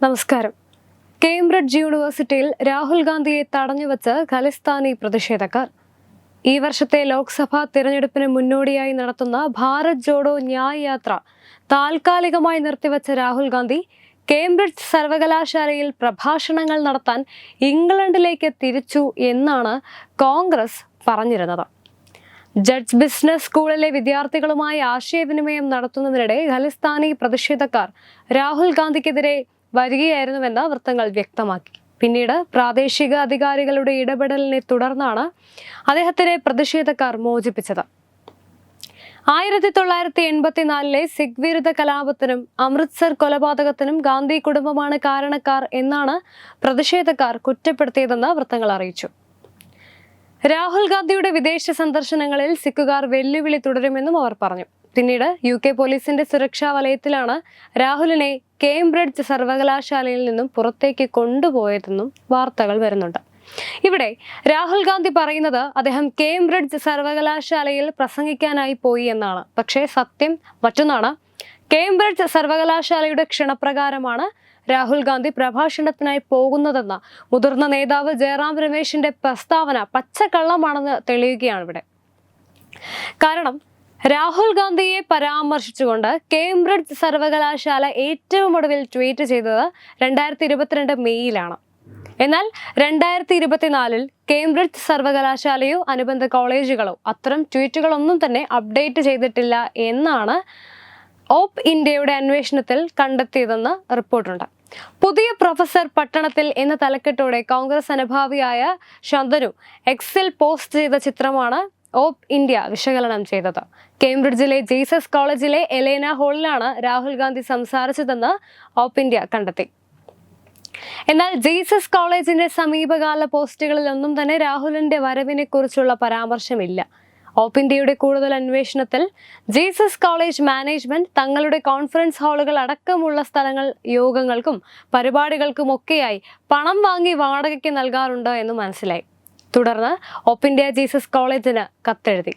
നമസ്കാരം. കേംബ്രിഡ്ജ് യൂണിവേഴ്സിറ്റിയിൽ രാഹുൽ ഗാന്ധിയെ തടഞ്ഞുവച്ച് ഖലിസ്ഥാനി പ്രതിഷേധക്കാർ. ഈ വർഷത്തെ ലോക്സഭാ തിരഞ്ഞെടുപ്പിന് മുന്നോടിയായി നടത്തുന്ന ഭാരത് ജോഡോ ന്യായ് യാത്ര താൽക്കാലികമായി നിർത്തിവച്ച രാഹുൽ ഗാന്ധി കേംബ്രിഡ്ജ് സർവകലാശാലയിൽ പ്രഭാഷണങ്ങൾ നടത്താൻ ഇംഗ്ലണ്ടിലേക്ക് തിരിച്ചു എന്നാണ് കോൺഗ്രസ് പറഞ്ഞിരുന്നത്. ജഡ്ജ് ബിസിനസ് സ്കൂളിലെ വിദ്യാർത്ഥികളുമായി ആശയവിനിമയം നടത്തുന്നതിനിടെ ഖലിസ്ഥാനി പ്രതിഷേധക്കാർ രാഹുൽ ഗാന്ധിക്കെതിരെ വരികയായിരുന്നുവെന്ന് വൃത്തങ്ങൾ വ്യക്തമാക്കി. പിന്നീട് പ്രാദേശിക അധികാരികളുടെ ഇടപെടലിനെ തുടർന്നാണ് അദ്ദേഹത്തിനെ പ്രതിഷേധക്കാർ മോചിപ്പിച്ചത്. ആയിരത്തി തൊള്ളായിരത്തി എൺപത്തിനാലിലെ സിഖ് വിരുദ്ധ കലാപത്തിനും അമൃത്സർ കൊലപാതകത്തിനും ഗാന്ധി കുടുംബമാണ് കാരണക്കാർ എന്നാണ് പ്രതിഷേധക്കാർ കുറ്റപ്പെടുത്തിയതെന്ന് വൃത്തങ്ങൾ അറിയിച്ചു. രാഹുൽ ഗാന്ധിയുടെ വിദേശ സന്ദർശനങ്ങളിൽ സിഖുകാർ വെല്ലുവിളി തുടരുമെന്നും അവർ പറഞ്ഞു. പിന്നീട് യു കെ പോലീസിന്റെ സുരക്ഷാ വലയത്തിലാണ് രാഹുലിനെ കേംബ്രിഡ്ജ് സർവകലാശാലയിൽ നിന്നും പുറത്തേക്ക് കൊണ്ടുപോയതെന്നും വാർത്തകൾ വരുന്നുണ്ട്. ഇവിടെ രാഹുൽ ഗാന്ധി പറയുന്നത് അദ്ദേഹം കേംബ്രിഡ്ജ് സർവകലാശാലയിൽ പ്രസംഗിക്കാനായി പോയി എന്നാണ്. പക്ഷേ സത്യം മറ്റൊന്നാണ്. കേംബ്രിഡ്ജ് സർവകലാശാലയുടെ ക്ഷണപ്രകാരമാണ് രാഹുൽ ഗാന്ധി പ്രഭാഷണത്തിനായി പോകുന്നതെന്ന മുതിർന്ന നേതാവ് ജയറാം രമേശിന്റെ പ്രസ്താവന പച്ചക്കള്ളമാണെന്ന് തെളിയുകയാണ് ഇവിടെ. കാരണം രാഹുൽ ഗാന്ധിയെ പരാമർശിച്ചുകൊണ്ട് കേംബ്രിഡ്ജ് സർവകലാശാല ഏറ്റവും ഒടുവിൽ ട്വീറ്റ് ചെയ്തത് രണ്ടായിരത്തി ഇരുപത്തിരണ്ട് മെയ്യിലാണ്. എന്നാൽ രണ്ടായിരത്തി ഇരുപത്തിനാലിൽ കേംബ്രിഡ്ജ് സർവകലാശാലയോ അനുബന്ധ കോളേജുകളോ അത്തരം ട്വീറ്റുകളൊന്നും തന്നെ അപ്ഡേറ്റ് ചെയ്തിട്ടില്ല എന്നാണ് ഓപ്പ് ഇന്ത്യയുടെ അന്വേഷണത്തിൽ കണ്ടെത്തിയതെന്ന് റിപ്പോർട്ടുണ്ട്. പുതിയ പ്രൊഫസർ പട്ടണത്തിൽ എന്ന തലക്കെട്ടോടെ കോൺഗ്രസ് അനുഭാവിയായ ശന്തനു എക്സിൽ പോസ്റ്റ് ചെയ്ത ചിത്രമാണ് ഓപ്പ് ഇന്ത്യ വിശകലനം ചെയ്തത്. കേംബ്രിഡ്ജിലെ ജീസസ് കോളേജിലെ എലേന ഹോളിലാണ് രാഹുൽ ഗാന്ധി സംസാരിച്ചതെന്ന് ഓപ്പ് ഇന്ത്യ കണ്ടെത്തി. എന്നാൽ ജീസസ് കോളേജിന്റെ സമീപകാല പോസ്റ്റുകളിൽ ഒന്നും തന്നെ രാഹുലിന്റെ വരവിനെ കുറിച്ചുള്ള പരാമർശമില്ല. ഓപ്പ് ഇന്ത്യയുടെ കൂടുതൽ അന്വേഷണത്തിൽ ജീസസ് കോളേജ് മാനേജ്മെന്റ് തങ്ങളുടെ കോൺഫറൻസ് ഹാളുകൾ അടക്കമുള്ള സ്ഥലങ്ങൾ യോഗങ്ങൾക്കും പരിപാടികൾക്കും ഒക്കെയായി പണം വാങ്ങി വാടകയ്ക്ക് നൽകാറുണ്ട് എന്ന് മനസ്സിലായി. തുടർന്ന് ഓപ്പ് ഇന്ത്യ ജീസസ് കോളേജിന് കത്തെഴുതി.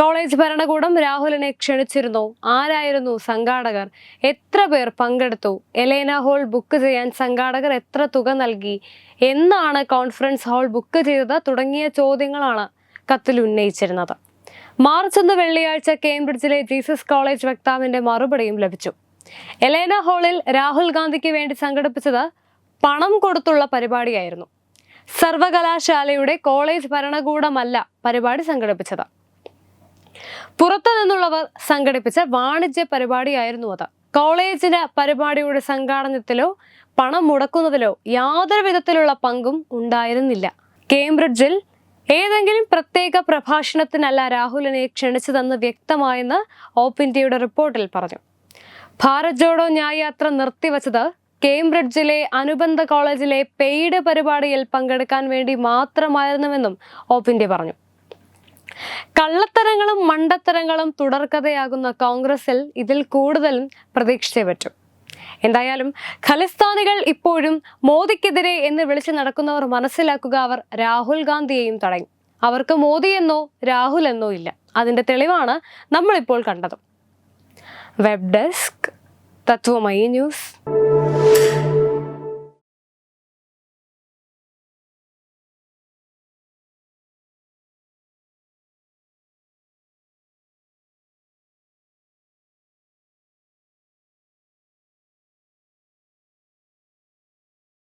കോളേജ് ഭരണകൂടം രാഹുലിനെ ക്ഷണിച്ചിരുന്നു. ആരായിരുന്നു സംഘാടകർ? എത്ര പേർ പങ്കെടുത്തു? എലേന ഹോൾ ബുക്ക് ചെയ്യാൻ സംഘാടകർ എത്ര തുക നൽകി? എന്നാണ് കോൺഫറൻസ് ഹാൾ ബുക്ക് ചെയ്തത് തുടങ്ങിയ ചോദ്യങ്ങളാണ് കത്തിൽ ഉന്നയിച്ചിരുന്നത്. മാർച്ച് ഒന്ന് വെള്ളിയാഴ്ച കേംബ്രിഡ്ജിലെ ജീസസ് കോളേജ് വക്താവിന്റെ മറുപടിയും ലഭിച്ചു. എലേന ഹോളിൽ രാഹുൽ ഗാന്ധിക്ക് വേണ്ടി സംഘടിപ്പിച്ചത് പണം കൊടുത്തുള്ള പരിപാടിയായിരുന്നു. സർവകലാശാലയുടെ കോളേജ് ഭരണകൂടമല്ല പരിപാടി സംഘടിപ്പിച്ചത്. പുറത്തു നിന്നുള്ളവർ സംഘടിപ്പിച്ച വാണിജ്യ പരിപാടിയായിരുന്നു അത്. കോളേജിന് പരിപാടിയുടെ സംഘാടനത്തിലോ പണം മുടക്കുന്നതിലോ യാതൊരു വിധത്തിലുള്ള പങ്കും ഉണ്ടായിരുന്നില്ല. കേംബ്രിഡ്ജിൽ ഏതെങ്കിലും പ്രത്യേക പ്രഭാഷണത്തിനല്ല രാഹുലിനെ ക്ഷണിച്ചതെന്ന് വ്യക്തമായെന്ന് ഓപ്പ് ഇന്ത്യയുടെ റിപ്പോർട്ടിൽ പറഞ്ഞു. ഭാരത് ജോഡോ ന്യായയാത്ര നിർത്തിവച്ചത് കേംബ്രിഡ്ജിലെ അനുബന്ധ കോളേജിലെ പെയ്ഡ് പരിപാടിയിൽ പങ്കെടുക്കാൻ വേണ്ടി മാത്രമായിരുന്നുവെന്നും ഓപ്പ് പറഞ്ഞു. കള്ളത്തരങ്ങളും മണ്ടത്തരങ്ങളും തുടർക്കഥയാകുന്ന കോൺഗ്രസിൽ ഇതിൽ കൂടുതലും പ്രതീക്ഷിച്ചേ പറ്റൂ എന്തായാലും ഖലിസ്ഥാനികൾ ഇപ്പോഴും മോദിക്കെതിരെ എന്ന് വിളിച്ചു നടക്കുന്നവർ മനസ്സിലാക്കുക അവർ രാഹുൽ ഗാന്ധിയെയും തടയും. അവർക്ക് മോദി എന്നോ രാഹുൽ എന്നോ ഇല്ല. അതിന്റെ തെളിവാണ് നമ്മളിപ്പോൾ കണ്ടത്. Web desk Tatwamayi news.